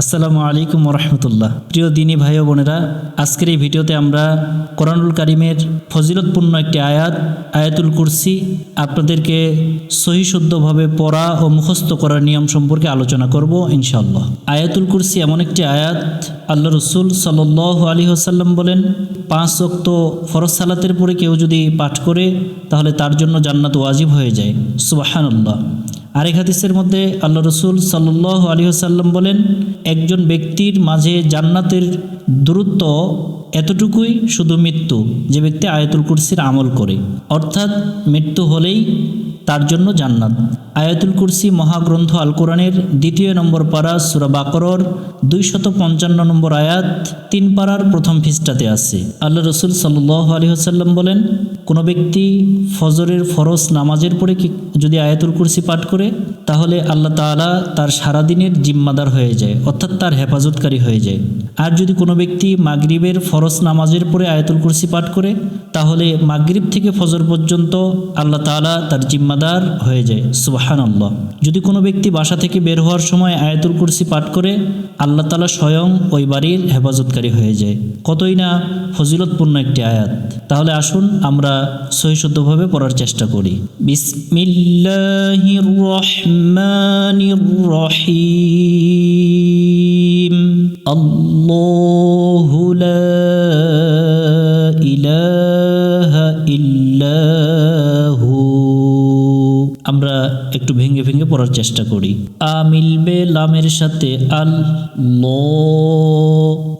আসসালামু আলাইকুম রহমতুল্লাহ প্রিয় দিনী ভাই বোনেরা, আজকের এই ভিডিওতে আমরা কোরআনুল কারিমের ফজিলতপূর্ণ একটি আয়াত, আয়াতুল কুরসি, আপনাদেরকে সহিশুদ্ধভাবে পড়া ও মুখস্থ করার নিয়ম সম্পর্কে আলোচনা করব ইনশাআল্লাহ। আয়াতুল কুরসি এমন একটি আয়াত, আল্লাহ রসুল সাল আলী হাসাল্লাম বলেন, পাঁচ অক্ত ফরজ সালাতের পরে কেউ যদি পাঠ করে, তাহলে তার জন্য জান্নাত ওয়াজিব হয়ে যায়। সুবাহানুল্লাহ। আরেক হাদিসের মধ্যে আল্লাহ রসুল সাল্লাহ আলী সাল্লাম বলেন, একজন ব্যক্তির মাঝে জান্নাতের দূরত্ব এতটুকুই শুধু মৃত্যু যে ব্যক্তি আয়াতুল কুরসির আমল করে। অর্থাৎ মৃত্যু হলেই তার জন্য জান্নাত। আয়াতুল কুরসি মহাগ্রন্থ আল কোরআনের দ্বিতীয় নম্বর পাড়া সুরা বাকরর দুইশত পঞ্চান্ন নম্বর আয়াত তিন পাড়ার প্রথম পৃষ্ঠাতে আছে। আল্লাহ রসুল সাল্লাহ আলী হাসাল্লাম বলেন, কোনো ব্যক্তি ফজরের ফরজ নামাজের পরে যদি আয়াতুল কুরসি পাঠ করে, তাহলে আল্লাহ তাআলা তার সারাদিনের জিম্মাদার হয়ে যায়, অর্থাৎ তার হেফাজতকারী হয়ে যায়। আর যদি কোনো ব্যক্তি মাগরিবের ফরজ নামাজের পরে আয়াতুল কুরসি পাঠ করে, তাহলে মাগরিব থেকে ফজর পর্যন্ত আল্লাহ তাআলা তার জিম্মাদার হয়ে যায়। সুবাহান আল্লাহ যদি কোনো ব্যক্তি বাসা থেকে বের হওয়ার সময় আয়াতুল কুরসি পাঠ করে, আল্লাহ তাআলা স্বয়ং ওই বাড়ির হেফাজতকারী হয়ে যায়। কতই না ফজিলতপূর্ণ একটি আয়াত। তাহলে আসুন আমরা সহিশুদ্ধভাবে পড়ার চেষ্টা করি। বিসমিল্লাহির রহমানির রহিম। আল্লাহু إله إلا هو আমরা একটু ভেঙে ভেঙে পড়ার চেষ্টা করি। আ মিলবে লামের সাথে আল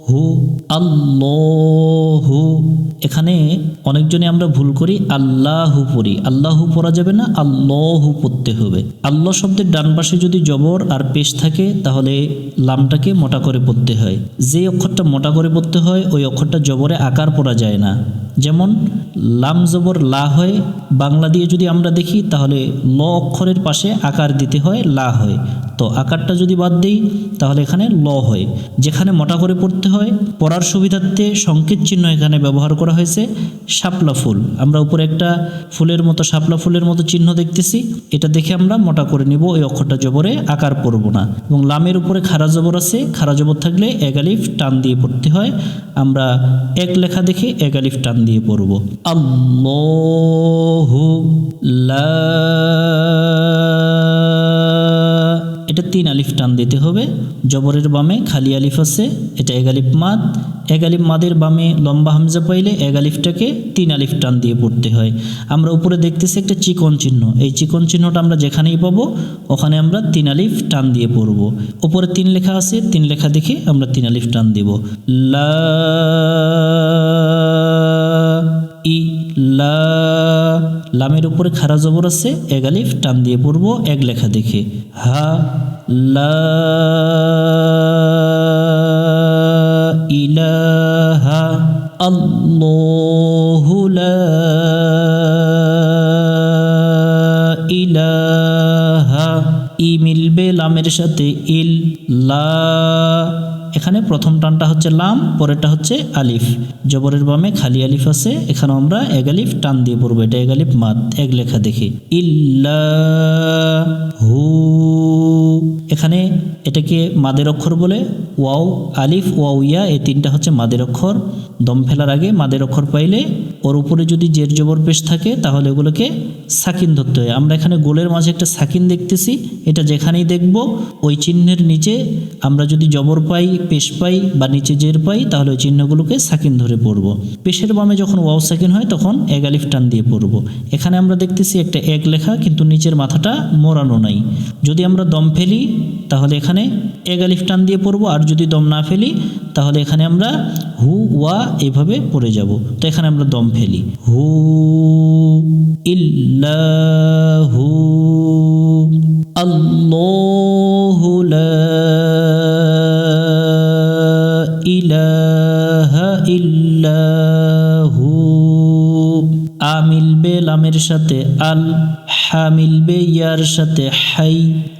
হু আল্লাহু এখানে অনেকজনে আমরা ভুল করি, আল্লাহু পড়ি। আল্লাহু পড়া যাবে না, আল্লাহু পড়তে হবে। আল্লাহ শব্দের ডান পাশে যদি জবর আর পেশ থাকে, তাহলে লামটাকে মোটা করে পড়তে হয়। যে অক্ষরটা মোটা করে পড়তে হয়, ওই অক্ষরটা জবরে আকার পড়া যায় না। যেমন, লাম জবর লা হয়, বাংলা দিয়ে যদি আমরা দেখি, তাহলে ল অক্ষরের পাশে আকার দিতে হয়, লা হয়। তো আকারটা যদি বাদ দিই, তাহলে এখানে ল হয়। যেখানে মোটা করে পড়তে হয়, পড়ার সুবিধার্থে সংকেত চিহ্ন এখানে ব্যবহার করা হয়েছে, শাপলা ফুল। আমরা উপরে একটা ফুলের মতো, শাপলা ফুলের মতো চিহ্ন দেখতেছি। এটা দেখে আমরা মোটা করে নিব ওই অক্ষরটা জবরে আকার পড়ব না। এবং লামের উপরে খারা জবর আছে খারা জবর থাকলে এগালিফ টান দিয়ে পড়তে হয়। আমরা এক লেখা দেখে এগালিফ টান দিয়ে পড়ব। আল্লাহু লা এটা তিন আলিফ টান দিতে হবে। জবরের বামে খালি আলিফ আছে, এটা এক আলিফ মাদ। এক আলিফ মাদের বামে লম্বা হামজা পাইলে এক আলিফটাকে তিন আলিফ টান দিয়ে পড়তে হয়। আমরা উপরে দেখতেছি একটা চিকন চিহ্ন। এই চিকন চিহ্নটা আমরা যেখানেই পাবো, ওখানে আমরা তিন আলিফ টান দিয়ে পড়ব। উপরে তিন লেখা আছে, তিন লেখা দেখে আমরা তিন আলিফ টান দিব। লা ই লা লামের উপরে খারা জবর আছে, এক আলিফ, টান দিয়ে পড়ব, এক লেখা দেখে। হা, লা লা ইলাহা। ই মিলবে লামের সাথে ইল, লা এখানে প্রথম টানটা হচ্ছে লাম, পরেরটা হচ্ছে আলিফ। জবরের বামে খালি আলিফ আছে এখানে আমরা এক আলিফ টান দিয়ে পড়ব, এটা এক আলিফ মাদ, এক লেখা দেখি। ইল্লা হু। এখানে এটাকে মাদের অক্ষর বলে। ওয়াও, আলিফ, ওয়াও, ইয়া, এই তিনটা হচ্ছে মাদের অক্ষর। দম ফেলার আগে মাদের অক্ষর পাইলে ওর উপরে যদি জের জবর পেশ থাকে, তাহলে ওগুলোকে সাকিন ধরতে হয়। আমরা এখানে গোলের মাঝে একটা সাকিন দেখতেছি। এটা যেখানেই দেখব, ওই চিহ্নের নিচে আমরা যদি জবর পাই, পেশ পাই বা নিচে জের পাই, তাহলে ওই চিহ্নগুলোকে সাকিন ধরে পড়ব। পেশের বামে যখন ওয়াও সাকিন হয়, তখন এক আলিফ টান দিয়ে পড়ব। এখানে আমরা দেখতেছি একটা এক লেখা, কিন্তু নিচের মাথাটা মোড়ানো নাই। যদি আমরা দম ফেলি, তাহলে এখানে এক আলিফ টান দিয়ে পড়ব, আর যদি দম না ফেলি, তাহলে এখানে আমরা হু, ওয়া এইভাবে পড়ে যাব। তো এখানে আমরা দম ফেলি। হু, ইল্লাহু আল্লাহু লা ইলাহা ইল্লাহু। আ মিলবে লামের সাথে আল হা মিলবে ইয়ার সাথে হাই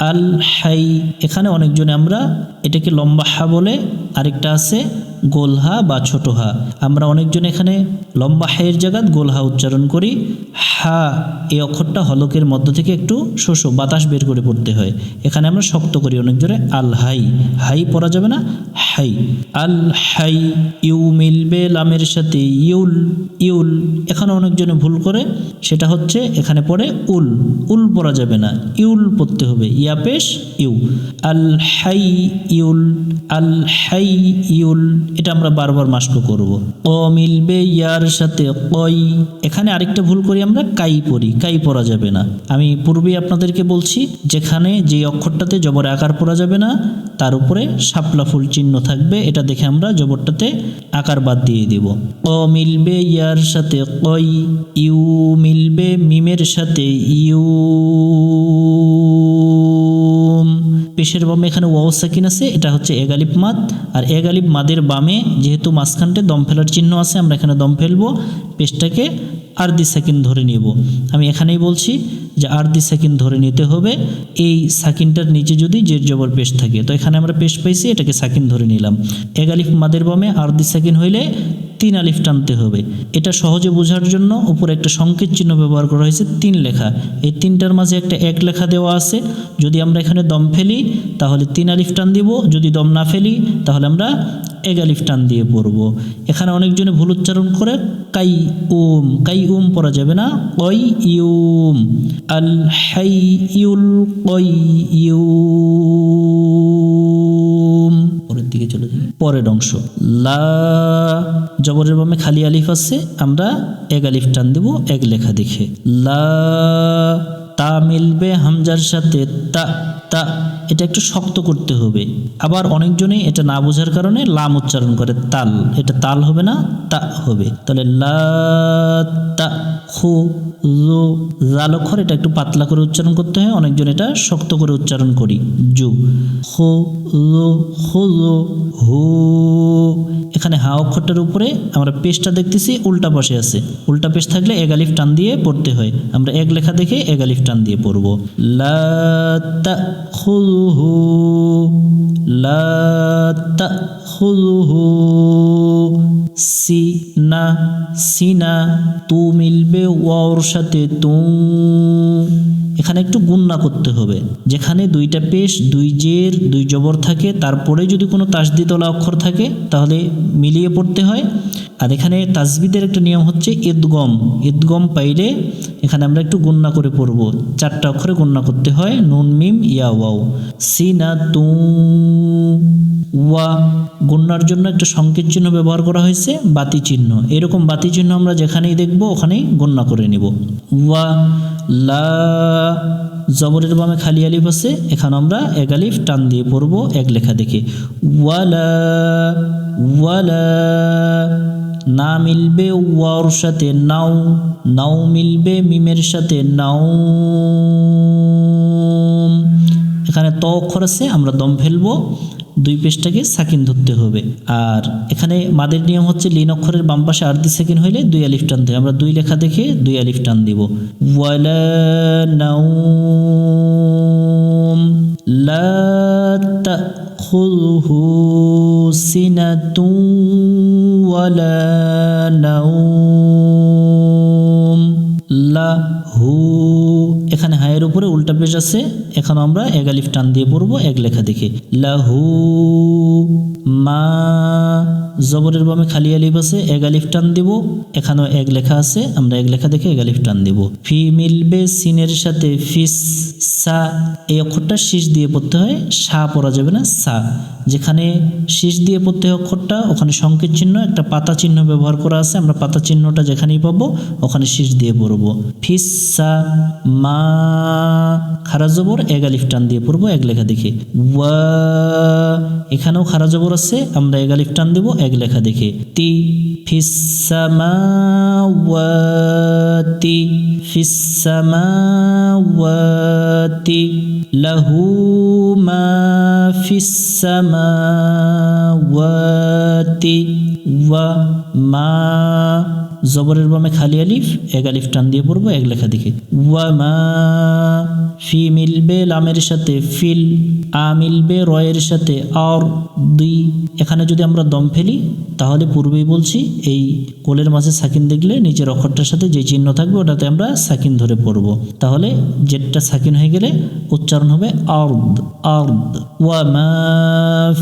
আল হাই। এখানে অনেকজনে আমরা এটাকে লম্বা হা বলে আরেকটা আছে গোলহা বা ছোট হা। আমরা অনেকজন এখানে লম্বা হায়ের জায়গাত গোলহা উচ্চারণ করি। হা, এই অক্ষরটা হলকের মধ্য থেকে একটু শোষো বাতাস বের করে পড়তে হয়। এখানে আমরা শক্ত করি অনেক জোরে আল হাই। হাই পড়া যাবে না? হাই। আল হাই ইউ মিলবে লামের সাথে ইউল ইউল। এখানে অনেকজনে ভুল করে। সেটা হচ্ছে এখানে পড়ে উল। উল পড়া যাবে না। ইউল পড়তে হবে। ইয়াপেশ ইউ। আল হাই ইউল, আল হাই ইউল এটা আমরা বারবার মাস্ক করব। ক মিলবে ইয়ার সাথে কই। এখানে আরেকটা ভুল করি আমরা, কাই পড়ি, কাই পড়া যাবে না। আমি পূর্বেই আপনাদেরকে বলছি, যেখানে যে অক্ষরটাতে জবর আকার পড়া যাবে না, তার উপরে শাপলা ফুল চিহ্ন থাকবে, এটা দেখে আমরা জবরটাতে আকার বাদ দিয়ে দিব। ক মিলবে ইয়ার সাথে কই, ইউ মিলবে মিমের সাথে ইউ। পেশের বামে এখানে ওয়াও সাকিন আছে, এটা হচ্ছে এগালিপ মাদ। আর এগালিপ মাদের বামে যেহেতু মাঝখানটে দম ফেলার চিহ্ন আছে, আমরা এখানে দম ফেলব। পেশটাকে আরদি সাকিন ধরে নিব। আমি এখানেই বলছি যে আরদি সাকিন ধরে নিতে হবে। এই সাকিনটার নিচে যদি জের জবর পেশ থাকে, তো এখানে আমরা পেশ পাইছি, এটাকে সাকিন ধরে নিলাম। এগালিফ মাদের বামে আরদি সাকিন হইলে তিন আলিফ টানতে হবে। এটা সহজে বোঝার জন্য উপরে একটা সংকেত চিহ্ন ব্যবহার করা হয়েছে, তিন লেখা। এই তিনটার মাঝে একটা এক লেখা দেওয়া আছে। যদি আমরা এখানে দম ফেলি, তাহলে তিন আলিফ টান দিব। যদি দম না ফেলি, তাহলে আমরা এক আলিফ টান দিয়ে পড়ব। এখানে অনেকজনে ভুল উচ্চারণ করে কাই উম কাই উম পড়া যাবে না। কই ইউম আল হাই ইউল কই ইউম পরের দিকে চলে যাই। পরের অংশ। লা জবরের বামে খালি আলিফ আছে। আমরা এক আলিফ টান দেব, এক লেখা দেখে। লা তা মিলবে হামজার সাথে, তা তা, এটা একটু শক্ত করতে হবে। আবার অনেকজনই এটা না বোঝার কারণে লাম উচ্চারণ করে তাল। এটা তাল হবে না, তা হবে। তাহলে লা, তা এটা একটু পাতলা করে উচ্চারণ করতে হয়, অনেকজন এটা শক্ত করে উচ্চারণ করি। জু, খো, জো খো, জো, হু। এখানে হা অক্ষরটার উপরে আমরা পেশটা দেখতেছি, উল্টা পাশে আছে। উল্টা পেশ থাকলে এগালিফ টান দিয়ে পড়তে হয়। আমরা এক লেখা দেখে এগালিফ টান দিয়ে পড়ব। লা তা খুযুহু লা তা খুযুহু সি না সিনা, তু মিলবে ওয়াওর সাথে তু। এখানে একটু গুন্না করতে হবে। যেখানে দুইটা পেশ, দুই জের, দুই জবর থাকে, তারপরে যদি কোনো তাসদিদলা অক্ষর থাকে, তাহলে মিলিয়ে পড়তে হয়। আর এখানে তাসবিদের একটা নিয়ম হচ্ছে ঈদগম ঈদগম পাইলে এখানে আমরা একটু গুন্না করে পড়ব। চারটা অক্ষরে গুন্না করতে হয়, নুন, মিম, ইয়া, ওয়াও। সিনা, তু, ওয়া গুন্নার জন্য একটা সংকেত চিহ্ন ব্যবহার করা হয়েছে, বাতি চিহ্ন। এরকম বাতি চিহ্ন আমরা যেখানেই দেখব, ওখানেই গণ্য করে নিব। ওয়া, লা, জবরের বামে খালি আলিফ আছে, এখানে আমরা এক আলিফ টান দিয়ে পড়ব এক লেখা দেখে। ওয়ালা ওয়ালা না মিলবে ওয়ার সাথে নাও নাও মিলবে মিমের সাথে নাও। এখানে ত অক্ষর আছে, আমরা দম ফেলব। দুই পেশটাকে সাকিন ধরতে হবে। আর এখানে মাদের নিয়ম হচ্ছে লিন অক্ষরের বাম পাশে আর্ধি সেকেন্ড হইলে দুই আলিফ টান দেবে আমরা দুই লেখা দেখে দুই আলিফ টান দিব। ওয়ালা লা এখানে হায়ের উপরে উল্টা পেশ আছে। এখন আমরা এক আলিফ টান দিয়ে পড়ব, এক লেখা দেখে। লাহু, মা, জবরের বামে খালি আলিফ আছে, এক আলিফ টান দিব। এখানেও এক লেখা আছে, আমরা এক লেখা দেখে এক আলিফ টান দিব। ফি মিলবে সিনের সাথে ফিস, সা, এই অক্ষরটা শীষ দিয়ে পড়তে হয়, সা পড়া যাবে না, সা। যেখানে শীষ দিয়ে পড়তে হয় অক্ষরটা, ওখানে সংকেত চিহ্ন, একটা পাতা চিহ্ন ব্যবহার করা আছে, আমরা পাতা চিহ্নটা যেখানেই পাবো, ওখানে শীষ দিয়ে পড়ব। ফিসা মা, খারা জবর এক আলিফ টান দিয়ে পড়ব, এক লেখা দেখে। ওয়া, এখানেও খারা জবর আছে, আমরা এক আলিফ টান দেবো, এক লেখা দেখে। তি ফিসামাওয়াতি ফিসামাওয়াতি লাহু মা ফিসামাওয়াতি ওয়া মা জবরের বামে খালি আলিফ, এক আলিফ টান দিয়ে পড়ব, এক লেখা দেখে। ওয়ামা ফি মিলবে লামের সাথে, ফিল আ মিলবে রয়ের সাথে, আর দুই। এখানে যদি আমরা দম ফেলি, তাহলে পূর্বেই বলছি, এই কোলের মাঝে সাকিন দেখলে নিচের অক্ষরটার সাথে যে চিহ্ন থাকবে, ওটাতে আমরা সাকিন ধরে পড়ব। তাহলে জেটটা সাকিন হয়ে গেলে উচ্চারণ হবে আর্দ আর্দ। ওয়ামা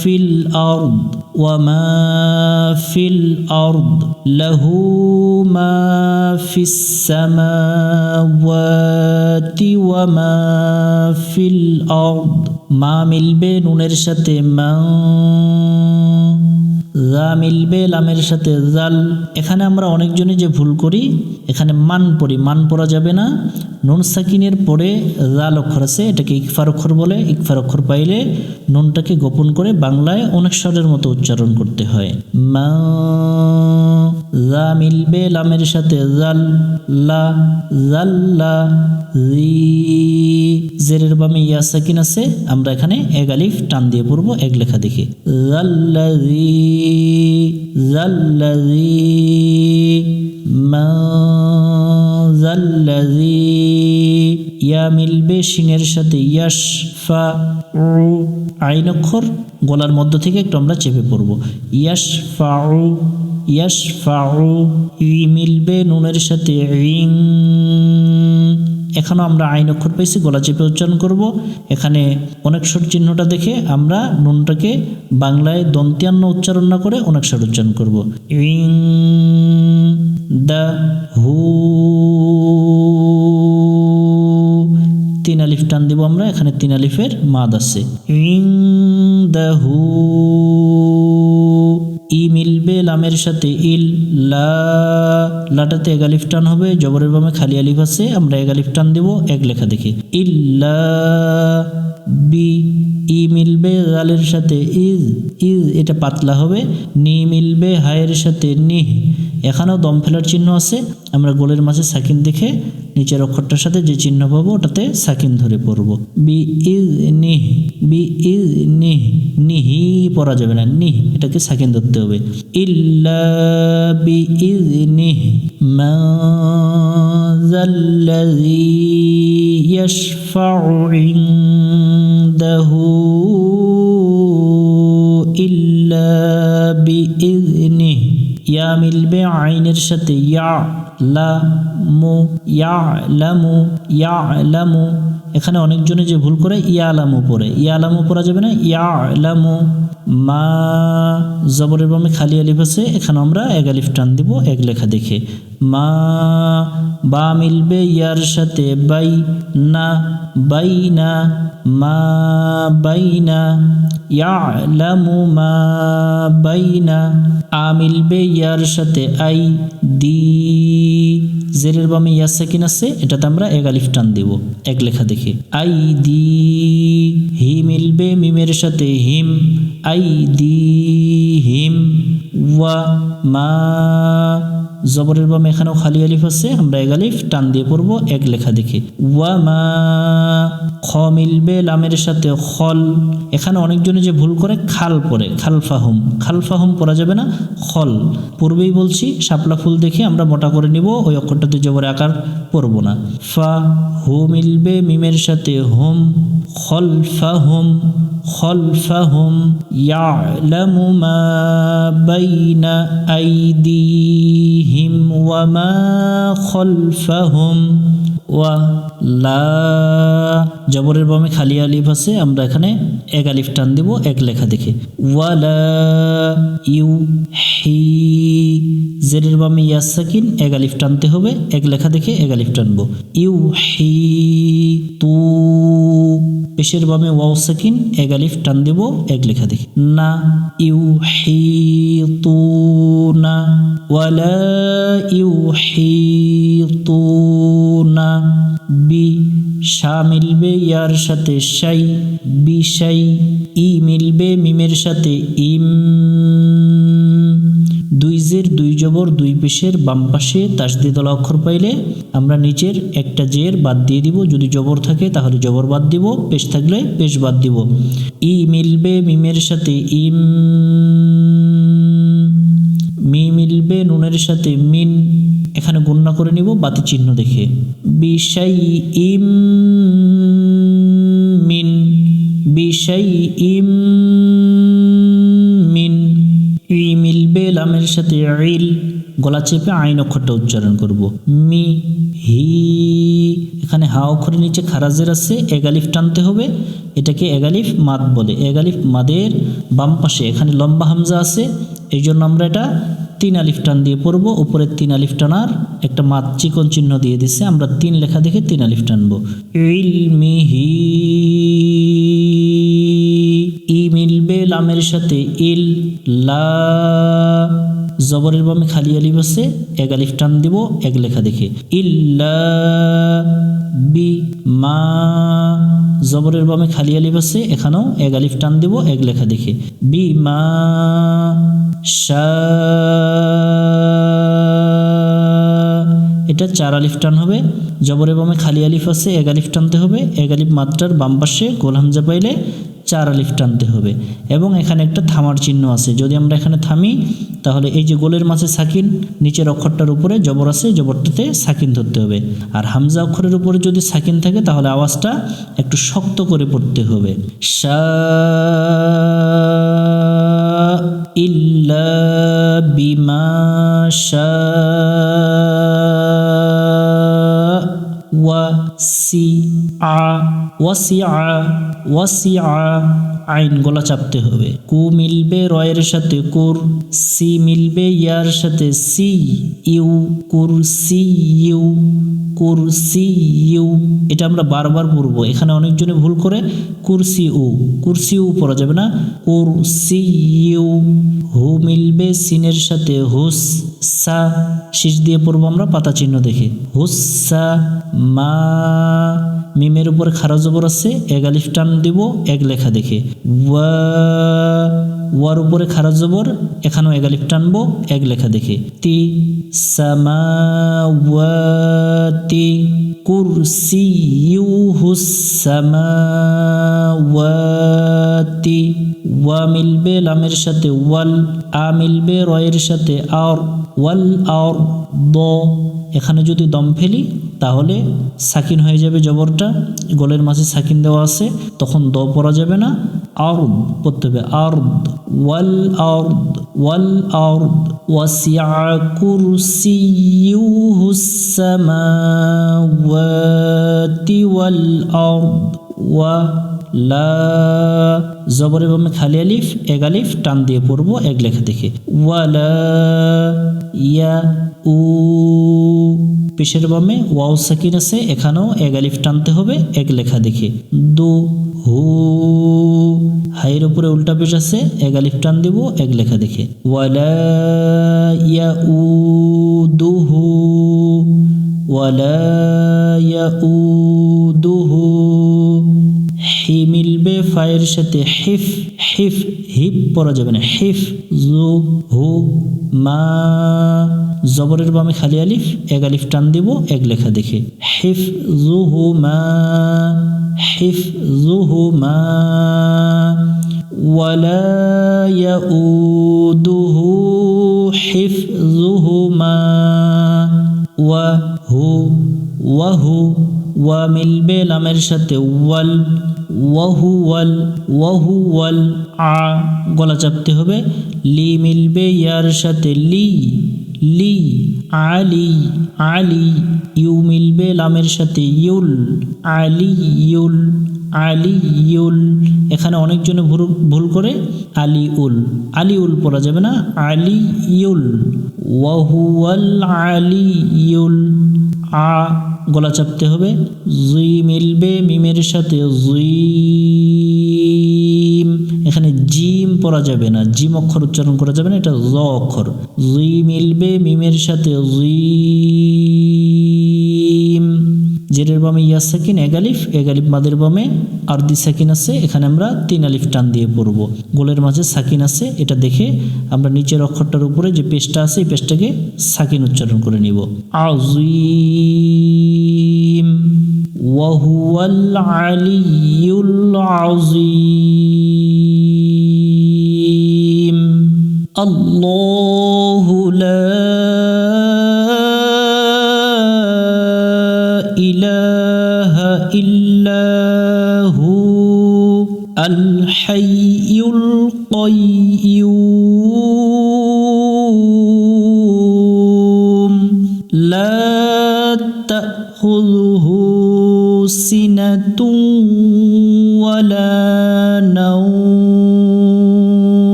ফিল আর্দ ওয়ামা ফিল আর্দ, লাহু মা ফিস সামাওয়াতি ওয়ামা ফিল আর্দ মা মিলবে নুনের সাথে মা জা মিলবে লামের সাথে জাল। এখানে আমরা অনেকজনই যে ভুল করি, এখানে মান পড়ি, মান পড়া যাবে না। নুন সাকিনের পরে জাল অক্ষর আছে, এটাকে ইকফার অক্ষর বলে। ইকফার অক্ষর পাইলে নুনটাকে গোপন করে বাংলায় অনেক স্বরের মতো উচ্চারণ করতে হয়। মা জা মিলবে লামের সাথে জাল, লা জাল্লা জি। জেরের বামে ইয়া সাকিন আছে, আমরা এখানে এক আলিফ টান দিয়ে পড়ব এক লেখা দেখে। জাল্লাজি জাল্লাজি মা জাল্লাজি ইয়া মিলবে সিংয়ের সাথে ইয়াস ফা উ আইন অক্ষর, গলার মধ্য থেকে একটু আমরা চেপে পড়ব। ইয়াস ফা উ ইয়াস ফা ই মিলবে নুনের সাথে রিং এখানেও আমরা আইন অক্ষর পেয়েছি গলা চেপে উচ্চারণ করব। এখানে অনেক স্বর চিহ্নটা দেখে আমরা নুনটাকে বাংলায় দন্ত্যান্ন উচ্চারণ না করে অনেক স্বর উচ্চারণ করব। ইং, দা, হু, তিন আলিফ টান দিব আমরা, এখানে তিন আলিফের মাদ আছে। ইং, দা, হু ই লামের সাথে ইল, লা, লাটাতে এগালিফ টান হবে, জবরের বামে খালি আলিফ আছে, আমরা এগালিফ টান দেব, এক লেখা দেখে। ইল্লা বি, ই মিলবে, গালের সাথে ইজ ইজ এটা পাতলা হবে, নি মিলবে, হায়ের সাথে নিহ এখানেও দম ফেলার চিহ্ন আছে, আমরা গোলের মাঝে সাকিন দেখে নিচের অক্ষরটার সাথে যে চিহ্ন পাবো ওটাতে সাকিন ধরে পড়ব। বি ইজ নিহ বি ইজ নিহ নিহি পড়া যাবে না নিহ এটাকে সাকিন ধরতে হবে। ইল্লা বি ইজ নিহ মা যাল্লাযী ইয়াশফাউ ইনদাহু ইল্লা বিইذনিহ ইয়া মিলবে আইনের সাথে ইয়া লা এখানে অনেকজনে যে ভুল করে ইয়ালামু পড়ে। ইয়া লামু পড়া যাবে না? ইয়া লামু মা জবরের বামে খালি আলিফ আছে, এখানে আমরা এক আলিফ টান দিব, এক লেখা দেখে। মা বা মিলবে ইয়ার সাথে বাই না বাই না, মা বাই না, ইয়ালামু মা বাইনা আ মিলবে ইয়ার সাথে আই দি জেরের বামে ইয়া সেকিন আছে, এটাতে আমরা এক আলিফ টান দেব, এক লেখা দেখে। আই দি, হি মিলবে মিমের সাথে হিম। আই দি, হিম, ওয়া, মা জবরের বামে এখানেও খালি আলিফ আছে আমরা এক আলিফ টান দিয়ে পড়বো এক লেখা দেখে ওয়া মা খ মিলবে লামের সাথে খল এখানে অনেকজনে যে ভুল করে খাল পরে খালফাহুম খালফাহুম পড়া যাবে না খল পূর্বেই বলছি শাপলা ফুল দেখে আমরা মোটা করে নিব ওই অক্ষরটাতে জবরে আকার পড়বো না ফা হু মিলবে মিমের সাথে হুম খল ফাহুম خلفهم يعلم ما بين أيديهم وما خلفهم ওয়ালা জবরের বামে খালি আলিফ আছে আমরা এখানে এক আলিফ টান দিব এক লেখা দেখে ওয়ালা ইউ হি জেরের বামে ইয়াস সাকিন এক আলিফ টানতে হবে এক লেখা দেখে এক আলিফ টানবো ইউ হি তু পেশের বামে ওয়াও সাকিন এক আলিফ টান দেব এক লেখা দেখে না ইউ হি তু না তু না বি শা মিলবে ইয়ার সাথে শাই বি শাই ই মিলবে মিমের সাথে ইম। দুই জের, দুই জবর, দুই পেশের বাম পাশে তাসদিদলা অক্ষর পাইলে আমরা নিচের একটা জের বাদ দিয়ে দিব। যদি জবর থাকে তাহলে জবর বাদ দিব, পেশ থাকলে পেশ বাদ দিব। ই মিলবে মিমের সাথে ইম। মি মিলবে, নুনের সাথে মিন, এখানে গণ্য করে নিব, বাতি চিহ্ন দেখে। বিষাই ইম মিন বিষাই ইম মিন। ই মিলবে লামের সাথে ইল। গলা চেপে আইন অক্ষরটা উচ্চারণ করব। মি, হি, এখানে হা অক্ষরের নিচে খারাজের আছে, এগালিফ টানতে হবে। এটাকে এগালিফ মাদ বলে। এগালিফ মাদের বাম পাশে, এখানে লম্বা হামজা আছে। এই জন্য আমরা এটা তিন আলিফ টান দিয়ে পড়ব। উপরে তিন আলিফ টানার একটা মাদ চিকন চিহ্ন দিয়ে দিচ্ছে আমরা তিন লেখা দেখে তিন আলিফ টানবো। ইলমিহি ই মিলবে লামের সাথে ইল, লা জবরের বামে খালি আলিফ আছে, এক আলিফ টান দিব, এক লেখা দেখে। ইল্লা বি মা। জবরের বামে খালি আলিফ আছে, এখানেও এক আলিফ টান দিব, এক লেখা দেখে। বি মা শা। এটা চার আলিফ টান হবে, জবরের বামে খালি আলিফ আছে, এক আলিফ টানতে হবে, এক আলিফ মাত্রার বাম পাশে গোল হামজা পাইলে চার আলিফ টানতে হবে। এবং এখানে একটা থামার চিহ্ন আছে। যদি আমরা এখানে থামি, তাহলে এই যে গোলের মাঝে সাকিন, নিচের অক্ষরটার উপরে জবর আছে, জবরটাতে সাকিন ধরতে হবে। আর হামজা অক্ষরের উপরে যদি সাকিন থাকে, তাহলে আওয়াজটা একটু শক্ত করে পড়তে হবে। সা ইল্লা বিমা শা ওয়াসিআ ওয়াসিআ وسعا. আইন গলা চাপতে হবে। কু মিলবে রয়ের সাথে কুর, সি মিলবে ইয়ার সাথে সি ইউ, কুর সি ইউ, কুর সি ইউ। এটা আমরা বারবার পড়ব। এখানে অনেকজনে ভুল করে কুরসি উ কুরসি উ পড়া যাবে না। কুর সি ইউ, হু মিলবে সিনের সাথে হুস সা। শেষ দিয়ে পড়ব আমরা পাতা চিহ্ন দেখে। হুসা মা, মিমের উপর খারা জবর আছে, এক আলিফ টান দিব, এক লেখা দেখে। ওয়া, ওয়ার উপরে খারা জবর, এখানেও এক আলিফ টানবো, এক লেখা দেখে। তি, সামাওয়াতি কুরসিয়ুহুস সামাওয়াতি। ওয়া মিলবে লামের সাথে ওয়াল, আ মিলবে রয়ের সাথে আর ওয়াল আর দ। এখানে যদি দম ফেলি তাহলে সাকিন হয়ে যাবে জবরটা, গলের মাঝে সাকিন দেওয়া আছে, তখন দ পরা যাবে না। আর পড়তে হবে আর ওয়াল আর্দ ওয়াল আর্দ, ওয়াসিয়া সামাওয়াতি ওয়াল আর্দ, ওয়া লা, জবরের বামে খালি আলিফ, এক আলিফ, টান দিয়ে পড়ব, এক লেখা দেখে। ওয়ালা ইয়া, উ, পেশের বামে ওয়াও সাকিন আছে, এখানেও এক আলিফ টানতে হবে, এক লেখা দেখে। দু, হু, হাইয়ের উপরে উল্টা পেশ আছে, এক আলিফ টান দিব, এক লেখা দেখে। ওয়ালা ইয়া, উ, দু, হু ওয়ালা ইয়া, উ, দু, হু ফায়ের সাথে হিফ হিফ হিপ পড়া যাবে না হিফ জু হু মা জবরের বামে খালি আলিফ এক আলিফ টান দিব এক লেখা দেখে হিফ জু হু মা হিফ জু হু মা ولا يؤوده حفظهما وهو ওয়াহু ওয়া মিলবে লামের সাথে ওয়াল ওয়াহু ওয়াল ওয়াহু ওয়াল আ, গলা চাপতে হবে। লি মিলবে ইয়ার সাথে লি লি, আলি আলি, ইউ মিলবে লামের সাথে ইউল আলি ইউল আলি ইউল এখানে অনেকজনে ভুল ভুল করে আলি উল আলি উল পড়া যাবে না আলি ইউল ওয়াহুয়াল আলি ইউল আ গলা চাপতে হবে। জুই মিলবে মিমের সাথে জুইম এখানে জিম পড়া যাবে না। জিম অক্ষর উচ্চারণ করা যাবে না, এটা জ অক্ষর। জুই মিলবে মিমের সাথে জুইম জেরের বামে ইয়া সাকিন এগালিফ এগালিফ মাদের বামে আরদি সাকিন আছে, এখানে আমরা তিন আলিফ টান দিয়ে পড়ব। গোলের মাঝে সাকিন আছে, এটা দেখে আমরা নিচের অক্ষরটার উপরে যে পেজটা আছে, এই পেজটাকে সাকিন উচ্চারণ করে নিব। আজিম ওয়াহুয়াল আলিয়ুল আযীম। আল্লাহু লা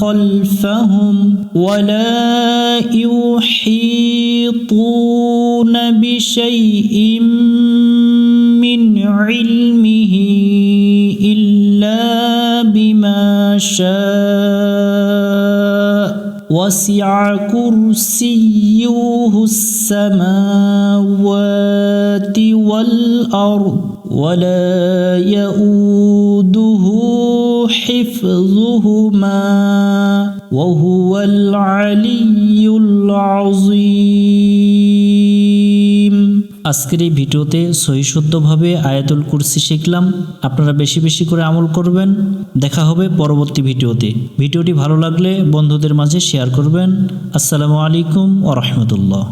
خلفهم ولا يحيطون بشيء من علمه إلا بما شاء. وسع كرسيه السماوات والأرض ولا يؤوده حفظهما وهو العلي العظيم আজকের এই ভিডিওতে সহিশুদ্ধভাবে আয়াতুল কুরসি শিখলাম আপনারা বেশি বেশি করে আমল করবেন দেখা হবে পরবর্তী ভিডিওতে ভিডিওটি ভালো লাগলে বন্ধুদের মাঝে শেয়ার করবেন আসসালামু আলাইকুম ও রহমতুল্লাহ